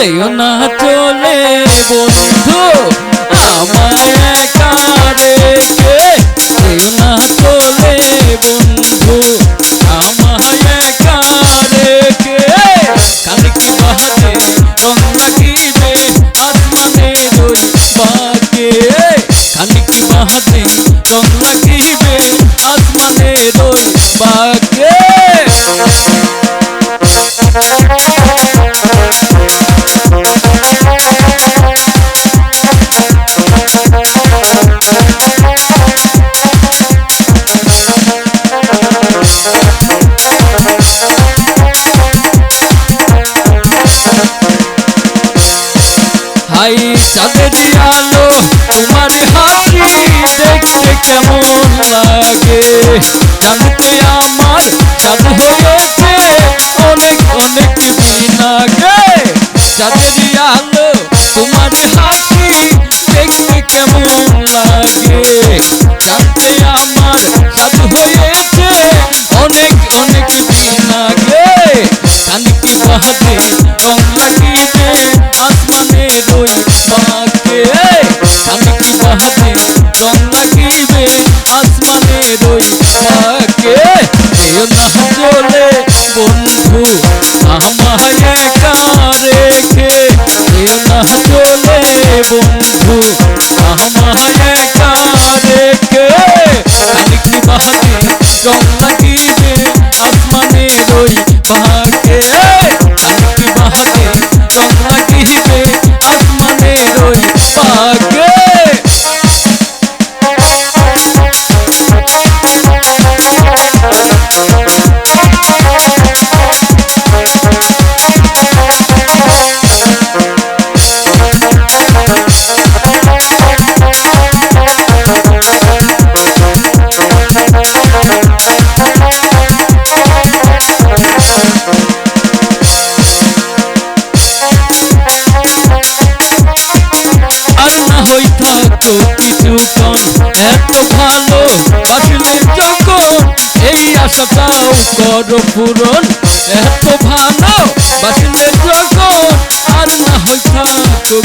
যেও না চলে বন্ধু আমায় একা হাই চাঁদের আলো তোমার হাসি দেখতে কেমন লাগে? জানতে আমার চাঁদ হয়েছে? অনেক অনেক দিন আগে চাঁদের আলো তোমার হাসি বাহাতে রং লাগিবে আসমানে রই বাকে এও না চলে বন্ধু আমায় একা রেখে। এও না চলে বন্ধু আমায় একা রেখে। রং লাগিবে আসমানে রই বাকে কিছুক্ষণ এত ভালো আসলে যখন এই আশাটাও করো পূরণ, এত ভালো বাসলে যখন আর না হয় থাকো